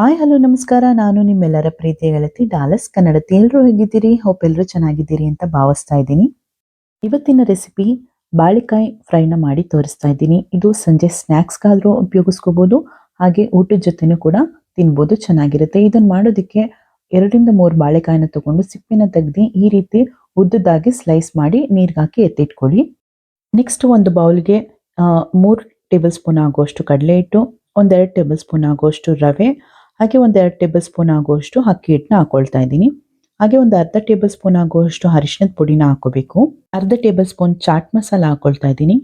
Hi, hello, ನಮಸ್ಕಾರ. ನಾನು ನಿಮ್ಮೆಲ್ಲರ ಪ್ರೀತಿಯ ಗೆಳತಿ ಡಾಲಸ್ ಕನ್ನಡತಿ. ಎಲ್ಲರೂ ಹೇಗಿದ್ದೀರಿ? ಹೋಪ್ ಎಲ್ಲರೂ ಚೆನ್ನಾಗಿದ್ದೀರಿ ಅಂತ ಭಾವಿಸ್ತಾ ಇದ್ದೀನಿ. ಇವತ್ತಿನ ರೆಸಿಪಿ ಬಾಳೆಕಾಯಿ ಫ್ರೈನ ಮಾಡಿ ತೋರಿಸ್ತಾ ಇದ್ದೀನಿ. ಇದು ಸಂಜೆ ಸ್ನ್ಯಾಕ್ಸ್ಗಾದ್ರೂ ಉಪಯೋಗಿಸ್ಕೋಬೋದು. ಹಾಗೆ ಊಟದ ಜೊತೆನೂ ಕೂಡ ತಿನ್ಬೋದು. ಚೆನ್ನಾಗಿರುತ್ತೆ. ಇದನ್ನು ಮಾಡೋದಕ್ಕೆ ಎರಡರಿಂದ ಮೂರು ಬಾಳೆಕಾಯಿನ ತಗೊಂಡು ಸಿಪ್ಪಿನ ತೆಗೆದು ಈ ರೀತಿ ಉದ್ದದಾಗಿ ಸ್ಲೈಸ್ ಮಾಡಿ ನೀರಿಗೆ ಹಾಕಿ ಎತ್ತಿಟ್ಕೊಳ್ಳಿ. ನೆಕ್ಸ್ಟ್ ಒಂದು ಬೌಲ್ಗೆ ಮೂರು ಟೇಬಲ್ ಸ್ಪೂನ್ ಆಗುವಷ್ಟು ಕಡಲೆ ಹಿಟ್ಟು, ಒಂದೆರಡು ಟೇಬಲ್ ಸ್ಪೂನ್ ಆಗುವಷ್ಟು ರವೆ ಹಾಗೆ ಒಂದೆರಡು ಟೇಬಲ್ ಸ್ಪೂನ್ ಆಗುವಷ್ಟು ಅಕ್ಕಿ ಹಿಟ್ಟನ್ನ ಹಾಕೊಳ್ತಾ ಇದ್ದೀನಿ. ಹಾಗೆ ಒಂದು ಅರ್ಧ ಟೇಬಲ್ ಸ್ಪೂನ್ ಆಗುವಷ್ಟು ಅರಿಶಿನದ ಪುಡಿನ ಹಾಕೋಬೇಕು ಅರ್ಧ ಟೇಬಲ್ ಸ್ಪೂನ್ ಚಾಟ್ ಮಸಾಲ ಹಾಕೊಳ್ತಾ ಇದ್ದೀನಿ.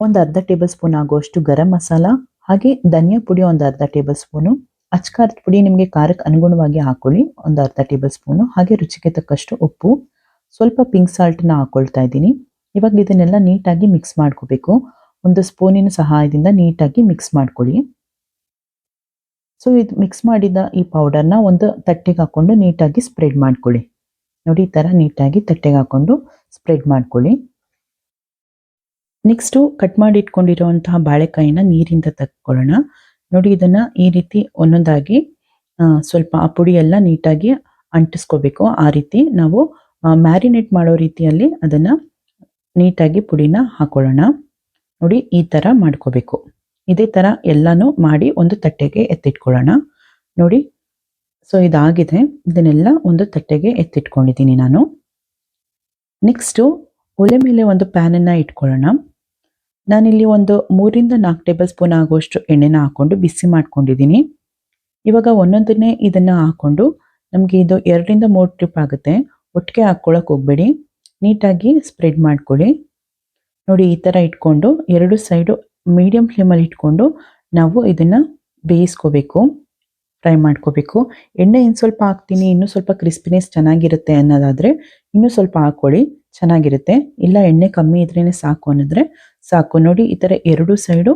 ಒಂದು ಅರ್ಧ ಟೇಬಲ್ ಸ್ಪೂನ್ ಆಗುವಷ್ಟು ಗರಂ ಮಸಾಲ, ಹಾಗೆ ಧನಿಯಾ ಪುಡಿ ಒಂದು ಅರ್ಧ ಟೇಬಲ್ ಸ್ಪೂನು, ಅಚ್ಕಾರದ ಪುಡಿ ನಿಮಗೆ ಖಾರಕ್ಕೆ ಅನುಗುಣವಾಗಿ ಹಾಕೊಳ್ಳಿ ಒಂದು ಅರ್ಧ ಟೇಬಲ್ ಸ್ಪೂನು, ಹಾಗೆ ರುಚಿಗೆ ತಕ್ಕಷ್ಟು ಉಪ್ಪು, ಸ್ವಲ್ಪ ಪಿಂಕ್ ಸಾಲ್ಟ್ನ ಹಾಕೊಳ್ತಾ ಇದ್ದೀನಿ. ಇವಾಗ ಇದನ್ನೆಲ್ಲ ನೀಟಾಗಿ ಮಿಕ್ಸ್ ಮಾಡ್ಕೋಬೇಕು. ಒಂದು ಸ್ಪೂನಿನ ಸಹಾಯದಿಂದ ನೀಟಾಗಿ ಮಿಕ್ಸ್ ಮಾಡ್ಕೊಳ್ಳಿ. ಸೊ ಇದು ಮಿಕ್ಸ್ ಮಾಡಿದ ಈ ಪೌಡರ್ನ ಒಂದು ತಟ್ಟೆಗೆ ಹಾಕ್ಕೊಂಡು ನೀಟಾಗಿ ಸ್ಪ್ರೆಡ್ ಮಾಡ್ಕೊಳ್ಳಿ. ನೋಡಿ, ಈ ಥರ ನೀಟಾಗಿ ತಟ್ಟೆಗೆ ಹಾಕ್ಕೊಂಡು ಸ್ಪ್ರೆಡ್ ಮಾಡ್ಕೊಳ್ಳಿ. ನೆಕ್ಸ್ಟು ಕಟ್ ಮಾಡಿ ಇಟ್ಕೊಂಡಿರುವಂತಹ ಬಾಳೆಕಾಯಿನ ನೀರಿಂದ ತಕ್ಕೊಳ್ಳೋಣ. ನೋಡಿ, ಇದನ್ನ ಈ ರೀತಿ ಒಂದೊಂದಾಗಿ ಸ್ವಲ್ಪ ಆ ಪುಡಿ ಎಲ್ಲ ನೀಟಾಗಿ ಅಂಟಿಸ್ಕೋಬೇಕು. ಆ ರೀತಿ ನಾವು ಮ್ಯಾರಿನೇಟ್ ಮಾಡೋ ರೀತಿಯಲ್ಲಿ ಅದನ್ನ ನೀಟಾಗಿ ಪುಡಿನ ಹಾಕೊಳ್ಳೋಣ. ನೋಡಿ, ಈ ತರ ಮಾಡ್ಕೋಬೇಕು. ಇದೇ ತರ ಎಲ್ಲಾನು ಮಾಡಿ ಒಂದು ತಟ್ಟೆಗೆ ಎತ್ತಿಟ್ಕೊಳ್ಳೋಣ. ನೋಡಿ, ಸೊ ಇದಾಗಿದೆ. ಇದನ್ನೆಲ್ಲ ಒಂದು ತಟ್ಟೆಗೆ ಎತ್ತಿಟ್ಕೊಂಡಿದ್ದೀನಿ ನಾನು. ನೆಕ್ಸ್ಟು ಒಲೆ ಮೇಲೆ ಒಂದು ಪ್ಯಾನನ್ನು ಇಟ್ಕೊಳ್ಳೋಣ. ನಾನಿಲ್ಲಿ ಒಂದು ಮೂರಿಂದ ನಾಲ್ಕು ಟೇಬಲ್ ಸ್ಪೂನ್ ಆಗುವಷ್ಟು ಎಣ್ಣೆನ ಹಾಕೊಂಡು ಬಿಸಿ ಮಾಡ್ಕೊಂಡಿದ್ದೀನಿ. ಇವಾಗ ಒಂದೊಂದನ್ನೇ ಇದನ್ನ ಹಾಕೊಂಡು ನಮಗೆ ಇದು ಎರಡರಿಂದ ಮೂರು ಟ್ರಿಪ್ ಆಗುತ್ತೆ. ಒಟ್ಟಿಗೆ ಹಾಕ್ಕೊಳ್ಳೋಕೆ ಹೋಗ್ಬೇಡಿ. ನೀಟಾಗಿ ಸ್ಪ್ರೆಡ್ ಮಾಡ್ಕೊಳ್ಳಿ. ನೋಡಿ, ಈ ಥರ ಇಟ್ಕೊಂಡು ಎರಡು ಸೈಡು ಮೀಡಿಯಂ ಫ್ಲೇಮಲ್ಲಿ ಇಟ್ಕೊಂಡು ನಾವು ಇದನ್ನ ಬೇಯಿಸ್ಕೋಬೇಕು, ಫ್ರೈ ಮಾಡ್ಕೋಬೇಕು. ಎಣ್ಣೆ ಇನ್ನು ಸ್ವಲ್ಪ ಹಾಕ್ತೀನಿ, ಇನ್ನೂ ಸ್ವಲ್ಪ ಕ್ರಿಸ್ಪಿನೆಸ್ ಚೆನ್ನಾಗಿರುತ್ತೆ ಅನ್ನೋದಾದ್ರೆ ಇನ್ನೂ ಸ್ವಲ್ಪ ಹಾಕೊಳ್ಳಿ ಚೆನ್ನಾಗಿರುತ್ತೆ. ಇಲ್ಲ, ಎಣ್ಣೆ ಕಮ್ಮಿ ಇದ್ರೇ ಸಾಕು ಅನ್ನಿದ್ರೆ ಸಾಕು. ನೋಡಿ, ಈ ಥರ ಎರಡು ಸೈಡು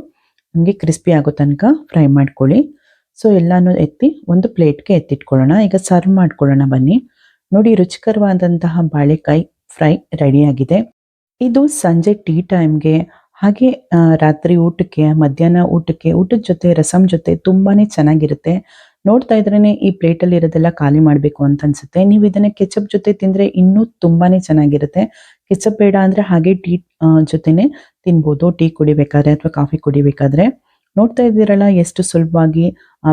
ನಮಗೆ ಕ್ರಿಸ್ಪಿ ಆಗೋ ತನಕ ಫ್ರೈ ಮಾಡ್ಕೊಳ್ಳಿ. ಸೊ ಎಲ್ಲಾನು ಎತ್ತಿ ಒಂದು ಪ್ಲೇಟ್ಗೆ ಎತ್ತಿಟ್ಕೊಳ್ಳೋಣ. ಈಗ ಸರ್ವ್ ಮಾಡ್ಕೊಳ್ಳೋಣ ಬನ್ನಿ. ನೋಡಿ, ರುಚಿಕರವಾದಂತಹ ಬಾಳೆಕಾಯಿ ಫ್ರೈ ರೆಡಿಯಾಗಿದೆ ಇದು ಸಂಜೆ ಟೀ ಟೈಮ್ಗೆ ಹಾಗೆ ರಾತ್ರಿ ಊಟಕ್ಕೆ, ಮಧ್ಯಾಹ್ನ ಊಟಕ್ಕೆ, ಊಟದ ಜೊತೆ, ರಸಂ ಜೊತೆ ತುಂಬಾನೇ ಚೆನ್ನಾಗಿರುತ್ತೆ. ನೋಡ್ತಾ ಇದ್ರೇನೆ ಈ ಪ್ಲೇಟಲ್ಲಿ ಇರೋದೆಲ್ಲ ಖಾಲಿ ಮಾಡಬೇಕು ಅಂತ ಅನ್ಸುತ್ತೆ. ನೀವು ಇದನ್ನ ಕೆಚಪ್ ಜೊತೆ ತಿಂದ್ರೆ ಇನ್ನೂ ತುಂಬಾನೇ ಚೆನ್ನಾಗಿರುತ್ತೆ. ಕೆಚಪ್ ಬೇಡ ಅಂದ್ರೆ ಹಾಗೆ ಟೀ ಜೊತೆನೆ ತಿನ್ಬೋದು. ಟೀ ಕುಡಿಬೇಕಾದ್ರೆ ಅಥವಾ ಕಾಫಿ ಕುಡಿಬೇಕಾದ್ರೆ. ನೋಡ್ತಾ ಇದ್ದೀರಲ್ಲ ಎಷ್ಟು ಸುಲಭವಾಗಿ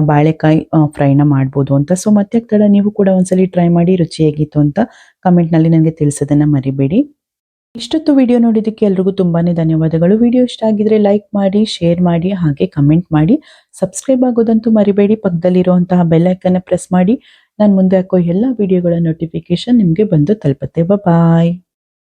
ಬಾಳೆಕಾಯಿ ಫ್ರೈನ ಮಾಡ್ಬೋದು ಅಂತ. ಸೊ ಮತ್ತೆ ತಡ ನೀವು ಕೂಡ ಒಂದ್ಸಲಿ ಟ್ರೈ ಮಾಡಿ, ರುಚಿಯಾಗಿತ್ತು ಅಂತ ಕಮೆಂಟ್ನಲ್ಲಿ ನನಗೆ ತಿಳಿಸೋದನ್ನ ಮರಿಬೇಡಿ. ಇಷ್ಟೊತ್ತು ವಿಡಿಯೋ ನೋಡಿದ್ದಕ್ಕೆ ಎಲ್ರಿಗೂ ತುಂಬಾನೇ ಧನ್ಯವಾದಗಳು. ವಿಡಿಯೋ ಇಷ್ಟ ಆಗಿದ್ರೆ ಲೈಕ್ ಮಾಡಿ ಶೇರ್ ಮಾಡಿ, ಹಾಗೆ ಕಮೆಂಟ್ ಮಾಡಿ. ಸಬ್ಸ್ಕ್ರೈಬ್ ಆಗೋದಂತೂ ಮರಿಬೇಡಿ. ಪಕ್ಕದಲ್ಲಿರುವಂತಹ ಬೆಲ್ ಐಕನ್ನ ಪ್ರೆಸ್ ಮಾಡಿ. ನಾನು ಮುಂದೆ ಹಾಕೋ ಎಲ್ಲ ವಿಡಿಯೋಗಳ ನೋಟಿಫಿಕೇಶನ್ ನಿಮಗೆ ಬಂದು ತಲುಪುತ್ತೆ. ಬಾಯ್